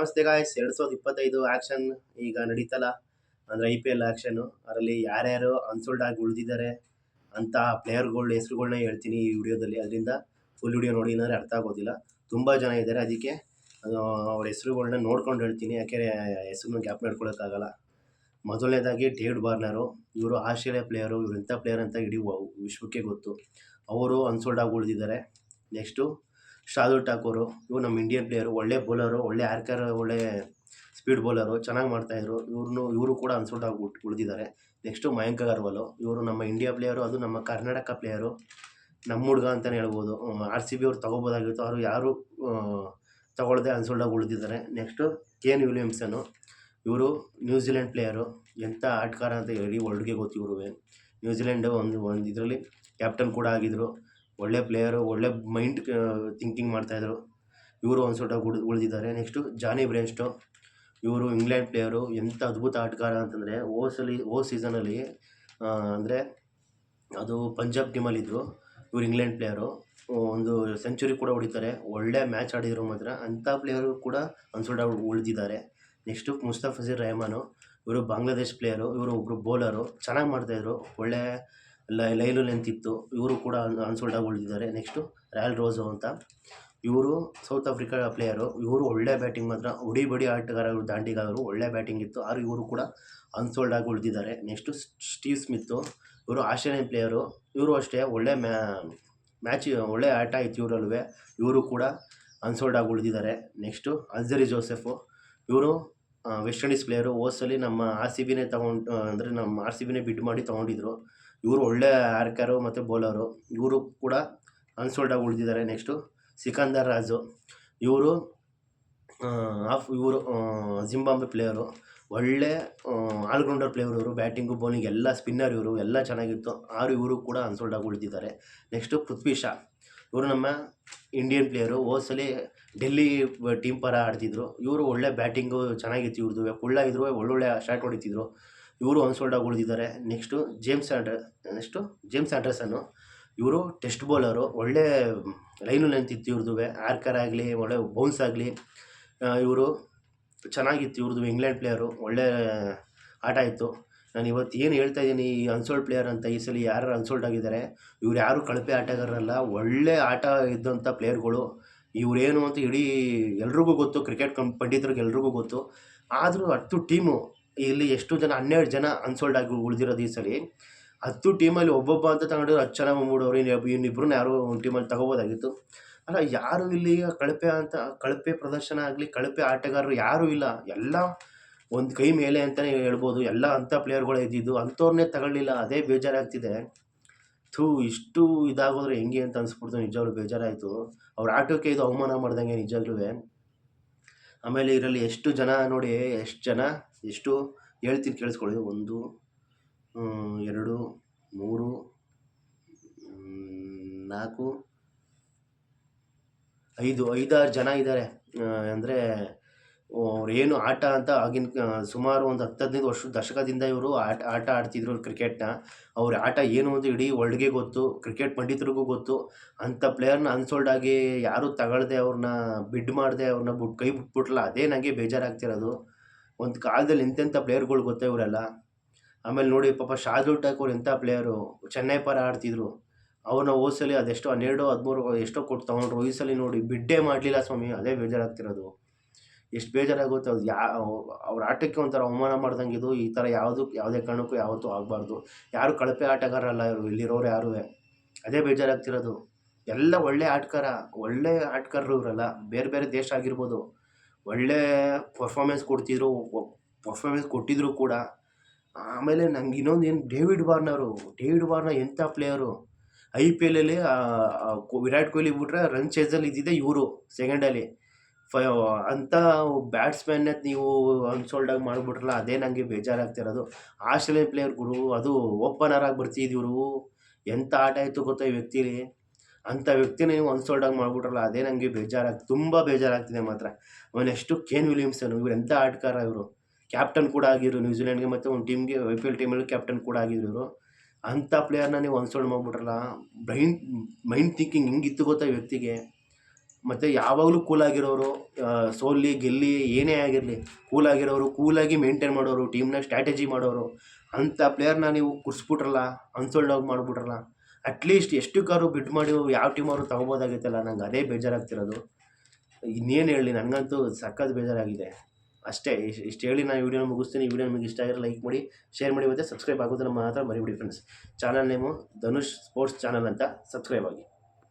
ನಮಸ್ತೆ ಗಾಯ್ಸ್ ಎರಡು ಸಾವಿರದ ಇಪ್ಪತ್ತೈದು ಆ್ಯಕ್ಷನ್ ಈಗ ನಡೀತಲ್ಲ. ಅಂದರೆ ಐ ಪಿ ಎಲ್ ಆ್ಯಕ್ಷನು ಅದರಲ್ಲಿ ಯಾರ್ಯಾರು ಅನ್ಸೋಲ್ಡ್ ಆಗಿ ಉಳಿದಿದ್ದಾರೆ ಅಂತ ಪ್ಲೇಯರ್ಗಳ ಹೆಸರುಗಳನ್ನ ಹೇಳ್ತೀನಿ ಈ ವಿಡಿಯೋದಲ್ಲಿ. ಅದರಿಂದ ಫುಲ್ ವಿಡಿಯೋ ನೋಡಿ ಏನಾದ್ರೆ ಅರ್ಥ ಆಗೋದಿಲ್ಲ. ತುಂಬ ಜನ ಇದ್ದಾರೆ. ಅದಕ್ಕೆ ಅದು ಅವ್ರ ಹೆಸರುಗಳನ್ನ ನೋಡ್ಕೊಂಡು ಹೇಳ್ತೀನಿ. ಯಾಕೆ ಹೆಸ್ರನ್ನ ಗ್ಯಾಪ್ ಮಾಡ್ಕೊಳಕ್ಕಾಗಲ್ಲ. ಮೊದಲನೇದಾಗಿ ಡೇವಿಡ್ ಬಾರ್ನರು ಇವರು ಆಸ್ಟ್ರೇಲಿಯಾ ಪ್ಲೇಯರು ಇವರು ಎಂಥ ಪ್ಲೇಯರ್ ಅಂತ ಇಡೀ ವಿಶ್ವಕ್ಕೆ ಗೊತ್ತು. ಅವರು ಅನ್ಸೋಲ್ಡ್ ಆಗಿ ಉಳಿದಿದ್ದಾರೆ. ನೆಕ್ಸ್ಟು ಶಾರ್ದುಲ್ ಠಾಕೂರು, ಇವರು ನಮ್ಮ ಇಂಡಿಯನ್ ಪ್ಲೇಯರು ಒಳ್ಳೆ ಬೌಲರು ಒಳ್ಳೆ ಆರ್ಕರ್ ಒಳ್ಳೆ ಸ್ಪೀಡ್ ಬೌಲರು ಚೆನ್ನಾಗಿ ಮಾಡ್ತಾಯಿದ್ರು ಇವ್ರನ್ನೂ ಇವರು ಕೂಡ ಅನ್ಸೋಟ್ ಆಗಿ ಉಳಿದಿದ್ದಾರೆ. ನೆಕ್ಸ್ಟು ಮಯಾಂಕ್ ಅಗರ್ವಾಲು, ಇವರು ನಮ್ಮ ಇಂಡಿಯಾ ಪ್ಲೇಯರು ಅದು ನಮ್ಮ ಕರ್ನಾಟಕ ಪ್ಲೇಯರು ನಮ್ಮ ಹುಡುಗ ಅಂತಲೇ ಹೇಳ್ಬೋದು. ಆರ್ ಸಿ ಬಿ ಅವ್ರು ತೊಗೋಬೋದಾಗಿತ್ತು, ಅವರು ಯಾರು ಅನ್ಸೋಲ್ಡ್ ಆಗಿ ಉಳಿದಿದ್ದಾರೆ. ನೆಕ್ಸ್ಟು ಕೇನ್ ವಿಲಿಯಮ್ಸನು ಇವರು ನ್ಯೂಜಿಲೆಂಡ್ ಪ್ಲೇಯರು ಎಂಥ ಆಟಗಾರ ಅಂತ ಹೇಳಿ ವರ್ಲ್ಡ್ಗೆ ಗೊತ್ತು ಇವರು ನ್ಯೂಜಿಲೆಂಡ್ ಒಂದು ಒಂದು ಇದರಲ್ಲಿ ಕ್ಯಾಪ್ಟನ್ ಕೂಡ ಆಗಿದ್ದರು ಒಳ್ಳೆ ಪ್ಲೇಯರು ಒಳ್ಳೆ ಮೈಂಡ್ ಥಿಂಕಿಂಗ್ ಮಾಡ್ತಾಯಿದ್ರು. ಇವರು ಒಂದು ಸೊಟ್ಟ ಉಳಿದು, ಉಳಿದಿದ್ದಾರೆ. ನೆಕ್ಸ್ಟು ಜಾನಿ ಬ್ರೇನ್ಸ್ಟೋ ಇವರು ಇಂಗ್ಲೆಂಡ್ ಪ್ಲೇಯರು ಎಂಥ ಅದ್ಭುತ ಆಟಗಾರ ಅಂತಂದರೆ ಓ ಸಲಿ ಓ ಸೀಸನಲ್ಲಿ ಅಂದರೆ ಅದು ಪಂಜಾಬ್ ಟೀಮಲ್ಲಿದ್ದರು ಇವರು ಇಂಗ್ಲೆಂಡ್ ಪ್ಲೇಯರು ಒಂದು ಸೆಂಚುರಿ ಕೂಡ ಹೊಡಿತಾರೆ. ಒಳ್ಳೆ ಮ್ಯಾಚ್ ಆಡಿದ್ರು ಮಾತ್ರ. ಅಂಥ ಪ್ಲೇಯರು ಕೂಡ ಅನ್ಸೋಡ ಉಳಿದಿದ್ದಾರೆ. ನೆಕ್ಸ್ಟು ಮುಸ್ತಫಿಜುರ್ ರೆಹಮಾನು, ಇವರು ಬಾಂಗ್ಲಾದೇಶ್ ಪ್ಲೇಯರು ಇವರು ಒಬ್ಬರು ಬೌಲರು ಚೆನ್ನಾಗಿ ಮಾಡ್ತಾಯಿದ್ರು. ಒಳ್ಳೆ ಲೈಲು ಲೆಂತ್ ಇತ್ತು. ಇವರು ಕೂಡ ಅನ್ಸೋಲ್ಡ್ ಆಗಿ ಉಳಿದಿದ್ದಾರೆ. ನೆಕ್ಸ್ಟು ರಾಯಲ್ ರೋಸು ಅಂತ. ಇವರು ಸೌತ್ ಆಫ್ರಿಕಾ ಪ್ಲೇಯರು ಇವರು ಒಳ್ಳೆ ಬ್ಯಾಟಿಂಗ್ ಮಾತ್ರ. ಉಡಿ ಬಡಿ ಆಟಗಾರರು ದಾಂಡಿಗಾರರು ಒಳ್ಳೆ ಬ್ಯಾಟಿಂಗ್ ಇತ್ತು. ಆದರೂ ಇವರು ಕೂಡ ಅನ್ಸೋಲ್ಡ್ ಆಗಿ ಉಳಿದಿದ್ದಾರೆ. ನೆಕ್ಸ್ಟು ಸ್ಟೀವ್ ಸ್ಮಿತ್ತು ಇವರು ಆಸ್ಟ್ರೇಲಿಯನ್ ಪ್ಲೇಯರು ಇವರು ಅಷ್ಟೇ ಒಳ್ಳೆ ಮ್ಯಾ ಮ್ಯಾಚ್ ಒಳ್ಳೆ ಆಟ ಇತ್ತು ಇವರಲ್ವೇ ಇವರು ಕೂಡ ಅನ್ಸೋಲ್ಡ್ ಆಗಿ ಉಳಿದಿದ್ದಾರೆ. ನೆಕ್ಸ್ಟು ಅಲ್ಜರಿ ಜೋಸೆಫು ಇವರು ವೆಸ್ಟ್ ಇಂಡೀಸ್ ಪ್ಲೇಯರು ಓಸಲ್ಲಿ ನಮ್ಮ ಆರ್ ಸಿ ಬಿನೇ ತಗೊಂಡು ಅಂದರೆ ನಮ್ಮ ಆರ್ ಸಿ ಬಿನೇ ಬಿಡ್ ಮಾಡಿ ತೊಗೊಂಡಿದ್ರು. ಇವರು ಒಳ್ಳೆ ಆರ್ಕರು ಮತ್ತು ಬೌಲರು. ಇವರು ಕೂಡ ಅನ್ಸೋಲ್ಡ್ ಆಗಿ ಉಳಿದಿದ್ದಾರೆ ನೆಕ್ಸ್ಟು ಸಿಕಂದರ್ ರಾಜು. ಇವರು ಆಫ್, ಇವರು ಜಿಂಬಾಂಬೆ ಪ್ಲೇಯರು ಒಳ್ಳೆ ಆಲ್ರೌಂಡರ್ ಪ್ಲೇಯರ್ ಇವರು. ಬ್ಯಾಟಿಂಗು ಬೌಲಿಂಗ್ ಎಲ್ಲ ಸ್ಪಿನ್ನರ್ ಇವರು. ಎಲ್ಲ ಚೆನ್ನಾಗಿತ್ತು. ಆರು ಇವರು ಕೂಡ ಅನ್ಸೋಲ್ಡ್ ಆಗಿ ಉಳಿದಿದ್ದಾರೆ. ನೆಕ್ಸ್ಟು ಪೃಥ್ವಿ ಶಾ. ಇವರು ನಮ್ಮ ಇಂಡಿಯನ್ ಪ್ಲೇಯರು ಹೋದ್ಸಲಿ ಡೆಲ್ಲಿ ಟೀಮ್ ಪರ ಆಡ್ತಿದ್ರು. ಇವರು ಒಳ್ಳೆ ಬ್ಯಾಟಿಂಗು ಚೆನ್ನಾಗಿತ್ತು ಇವ್ರದ್ದು ಕುಳ್ಳ ಒಳ್ಳೊಳ್ಳೆ ಶಾಟ್ ಹೊಡಿತಿದ್ರು. ಇವರು ಅನ್ಸೋಲ್ಡ್ ಆಗಿ ಉಳಿದಿದ್ದಾರೆ. Next James Anderson next James Anderson ಇವರು ಟೆಸ್ಟ್ ಬೌಲರು ಒಳ್ಳೆ ಲೈನು ಲೆಂತ್ ಇತ್ತು ಇವ್ರದ್ದು ಆರ್ಕರ್ ಆಗಲಿ, ಒಳ್ಳೆ ಬೌನ್ಸ್ ಆಗಲಿ ಇವರು ಚೆನ್ನಾಗಿತ್ತು ಇವ್ರದ್ದು ಇಂಗ್ಲೆಂಡ್ ಪ್ಲೇಯರು ಒಳ್ಳೆ ಆಟ ಇತ್ತು. ನಾನು ಇವತ್ತು ಏನು ಹೇಳ್ತಾ ಇದ್ದೀನಿ, ಈ ಅನ್ಸೋಲ್ಡ್ ಪ್ಲೇಯರ್ ಅಂತ ಈ ಸಲ ಯಾರು ಅನ್ಸೋಲ್ಡ್ ಆಗಿದ್ದಾರೆ, ಇವ್ರು ಯಾರು ಕಳಪೆ ಆಟಗಾರರಲ್ಲ, ಒಳ್ಳೆ ಆಟ ಇದ್ದಂಥ ಪ್ಲೇಯರ್ಗಳು. ಇವರೇನು ಅಂತ ಇಡೀ ಎಲ್ರಿಗೂ ಗೊತ್ತು, ಕ್ರಿಕೆಟ್ ಕಂ ಪಂಡಿತರಿಗೆ ಎಲ್ರಿಗೂ ಗೊತ್ತು. ಆದರೂ ಹತ್ತು ಟೀಮು ಇಲ್ಲಿ ಎಷ್ಟು ಜನ, ಹನ್ನೆರಡು ಜನ ಅನ್ಸೋಲ್ಡ್ ಆಗಿ ಉಳಿದಿರೋದು ಈ ಸಲ ಹತ್ತು ಟೀಮಲ್ಲಿ ಒಬ್ಬೊಬ್ಬ ಅಂತ ತಗೊಂಡಿದ್ರು ಹತ್ತು ಜನ ಬಂದ್ಬಿಡೋರು ಇನ್ನು ಇನ್ನಿಬ್ಬರನ್ನ ಯಾರು ಒಂದು ಟೀಮಲ್ಲಿ ತಗೋಬೋದಾಗಿತ್ತು. ಅಲ್ಲ, ಯಾರು ಇಲ್ಲಿ ಕಳಪೆ ಅಂತ, ಕಳಪೆ ಪ್ರದರ್ಶನ ಆಗಲಿ, ಕಳಪೆ ಆಟಗಾರರು ಯಾರೂ ಇಲ್ಲ. ಎಲ್ಲ ಒಂದು ಕೈ ಮೇಲೆ ಅಂತಲೇ ಹೇಳ್ಬೋದು. ಎಲ್ಲ ಅಂಥ ಪ್ಲೇಯರ್ಗಳು ಇದ್ದಿದ್ದು. ಅಂಥವ್ರನ್ನೇ ತಗೊಳ್ಳಿಲ್ಲ. ಅದೇ ಬೇಜಾರಾಗ್ತಿದೆ. ಥೂ, ಇಷ್ಟು ಇದಾಗೋದ್ರೆ ಹೆಂಗೆ ಅಂತ ಅನಿಸ್ಬಿಡ್ತು. ನಿಜವಾಗ್ಲೂ ಬೇಜಾರಾಯಿತು. ಅವ್ರ ಆಟೋಕ್ಕೆ ಇದು ಅವಮಾನ ಮಾಡ್ದಂಗೆ ನಿಜವಾಗ್ಲೂ ಆಮೇಲೆ ಇದರಲ್ಲಿ ಎಷ್ಟು ಜನ ನೋಡಿ, ಎಷ್ಟು ಜನ ಎಷ್ಟು ಹೇಳ್ತೀನಿ ಕೇಳಿಸ್ಕೊಳ್ಳಿ. ಒಂದು ಎರಡು, ಮೂರು ನಾಲ್ಕು, ಐದು, ಐದಾರು ಜನ ಇದ್ದಾರೆ. ಅಂದರೆ ಏನು ಆಟ ಅಂತ ಆಗಿನ ಸುಮಾರು ಒಂದು ಹತ್ತು, ಹದಿನೈದು ವರ್ಷ ದಶಕದಿಂದ ಇವರು ಆಟ ಆಟ ಆಡ್ತಿದ್ರು ಕ್ರಿಕೆಟ್ನ. ಅವ್ರ ಆಟ ಏನು ಅಂತ ಇಡೀ ವರ್ಲ್ಡ್ಗೆ ಗೊತ್ತು, ಕ್ರಿಕೆಟ್ ಪಂಡಿತರಿಗೂ ಗೊತ್ತು. ಅಂಥ ಪ್ಲೇಯರ್ನ ಅನ್ಸೋಲ್ಡ್ ಆಗಿ ಯಾರೂ ತಗೊಳ್ದೆ ಅವ್ರನ್ನ ಬಿಡ್ ಮಾಡದೆ ಅವ್ರನ್ನ ಬಿಟ್, ಕೈ ಬಿಟ್ಬಿಟ್ರಲ್ಲ, ಅದೇ ನನಗೆ ಬೇಜಾರಾಗ್ತಿರೋದು. ಒಂದು ಕಾಲದಲ್ಲಿ ಇಂತೆಂಥ ಪ್ಲೇಯರ್ಗಳು ಗೊತ್ತೇ ಇವರೆಲ್ಲ? ಆಮೇಲೆ ನೋಡಿ ಪಾಪ ಶಾರ್ದುಲ್ ಠಾಕೂರ್ ಎಂಥ ಪ್ಲೇಯರು? ಚೆನ್ನೈ ಪರ ಆಡ್ತಿದ್ರು. ಅವ್ರನ್ನ ಹೋದ್ಸಲಿ ಅದೆಷ್ಟೋ ಹನ್ನೆರಡು, ಹದಿಮೂರು, ಎಷ್ಟೋ ಕೊಟ್ಟು ತೊಗೊಂಡ್ರು. ಈ ನೋಡಿ ಬಿಡ್ಡೇ ಮಾಡಲಿಲ್ಲ ಸ್ವಾಮಿ. ಅದೇ ಬೇಜಾರಾಗ್ತಿರೋದು. ಎಷ್ಟು ಬೇಜಾರಾಗುತ್ತೆ. ಅದು ಯಾ, ಅವ್ರ ಆಟಕ್ಕೆ ಒಂಥರ ಅವಮಾನ ಮಾಡ್ದಂಗೆ ಇದು ಈ ಥರ ಯಾವುದು, ಯಾವುದೇ ಕಾರಣಕ್ಕೂ ಯಾವತ್ತೂ ಆಗಬಾರ್ದು. ಯಾರು ಕಳಪೆ ಆಟಗಾರರಲ್ಲ ಇವರು. ಇಲ್ಲಿರೋರು ಯಾರೂ? ಅದೇ ಬೇಜಾರಾಗ್ತಿರೋದು. ಎಲ್ಲ ಒಳ್ಳೆ ಆಟಗಾರ, ಒಳ್ಳೆ ಆಟಗಾರರು ಇವರಲ್ಲ. ಬೇರೆ ಬೇರೆ ದೇಶ ಆಗಿರ್ಬೋದು. ಒಳ್ಳೆ ಪರ್ಫಾರ್ಮೆನ್ಸ್ ಕೊಡ್ತಿದ್ರು ಪರ್ಫಾರ್ಮೆನ್ಸ್ ಕೊಟ್ಟಿದ್ರು ಕೂಡ. ಆಮೇಲೆ ನಂಗೆ ಇನ್ನೊಂದು ಏನು, ಡೇವಿಡ್ ವಾರ್ನರು ಡೇವಿಡ್ ವಾರ್ನರ್ ಎಂಥ ಪ್ಲೇಯರು ಐ ಪಿ ಎಲಲ್ಲಿ ವಿರಾಟ್ ಕೊಹ್ಲಿ ಬಿಟ್ರೆ ರನ್ ಚೇಸಲ್ಲಿ ಇದ್ದಿದ್ದೆ ಇವರು ಸೆಕೆಂಡಲ್ಲಿ ಫ, ಅಂಥ ಬ್ಯಾಟ್ಸ್ಮನ್ನೇ ನೀವು ಅನ್ಸೋಲ್ಡಾಗಿ ಮಾಡಿಬಿಟ್ರಲ್ಲ, ಅದೇ ನನಗೆ ಬೇಜಾರಾಗ್ತಿರೋದು ಆಸ್ಟ್ರೇಲಿಯನ್ ಪ್ಲೇಯರ್ಗಳು ಅದು ಓಪನರ್ ಆಗಿ ಬರ್ತಿದ್ದು ಇವರು. ಎಂಥ ಆಟ ಇತ್ತು ಗೊತ್ತಾ ಈ ವ್ಯಕ್ತಿಲಿ? ಅಂಥ ವ್ಯಕ್ತಿನ ನೀವು ಅನ್ಸೋಲ್ಡ್ ಆಗಿ ಮಾಡಿಬಿಟ್ರಲ್ಲ, ಅದೇ ನನಗೆ ಬೇಜಾರಾಗ್ತಿ ತುಂಬ ಬೇಜಾರಾಗ್ತಿದೆ ಮಾತ್ರ. ಅವನೆಷ್ಟು ಕೇನ್ ವಿಲಿಯಮ್ಸನ್ ಇವ್ರು ಎಂಥ ಆಟಗಾರ ಇವರು. ಕ್ಯಾಪ್ಟನ್ ಕೂಡ ಆಗಿರು ನ್ಯೂಜಿಲೆಂಡ್ಗೆ ಮತ್ತು ಒಂದು ಟೀಮ್ಗೆ ಐ ಪಿ ಎಲ್ ಟೀಮಲ್ಲಿ ಕ್ಯಾಪ್ಟನ್ ಕೂಡ ಆಗಿದ್ರು ಇವರು. ಅಂಥ ಪ್ಲೇಯರ್ನ ನೀವು ಅನ್ಸೋಲ್ಡ್ ಮಾಡಿಬಿಟ್ರಲ್ಲ ಬ್ರೈನ್ ಮೈಂಡ್ ಥಿಂಕಿಂಗ್ ಹಿಂಗಿತ್ತು ಗೊತ್ತಾ ವ್ಯಕ್ತಿಗೆ? ಮತ್ತು ಯಾವಾಗಲೂ ಕೂಲಾಗಿರೋರು ಸೋಲಿ, ಗೆಲ್ಲಿ, ಏನೇ ಆಗಿರಲಿ ಕೂಲಾಗಿರೋರು ಕೂಲಾಗಿ ಮೇಂಟೈನ್ ಮಾಡೋರು ಟೀಮ್ನ ಸ್ಟ್ರಾಟಜಿ ಮಾಡೋರು ಅಂಥ ಪ್ಲೇಯರ್ನ ನೀವು ಕುರ್ಸ್ಬಿಟ್ರಲ್ಲ ಅನ್ಸೋಲ್ಡ್ ಆಗಿ ಮಾಡಿಬಿಟ್ರಲ್ಲ ಅಟ್ಲೀಸ್ಟ್ ಎಷ್ಟು ಕಾರು ಬಿಡ್ ಮಾಡಿ ಯಾವ ಟೀಮ್ ಅವರು ತಗೋಬೋದಾಗಿತ್ತಲ್ಲ, ನಂಗೆ ಅದೇ ಬೇಜಾರಾಗ್ತಿರೋದು. ಇನ್ನೇನು ಹೇಳಿ, ನನಗಂತೂ ಸಖತ್ ಬೇಜಾರಾಗಿದೆ. ಅಷ್ಟೇ, ಇಷ್ಟು ಹೇಳಿ ನಾನು ವೀಡಿಯೋನ ಮುಗಿಸ್ತೀನಿ. ವಿಡಿಯೋ ನಿಮಗೆ ಇಷ್ಟ ಆಗಿರೋ ಲೈಕ್ ಮಾಡಿ ಶೇರ್ ಮಾಡಿ ಮತ್ತು ಸಬ್ಸ್ಕ್ರೈಬ್ ಆಗೋದನ್ನು ಮಾತ್ರ ಮರಿಬಿಡಿ friends channel name Dhanush sports channel ಅಂತ ಸಬ್ಸ್ಕ್ರೈಬ್ ಆಗಿ.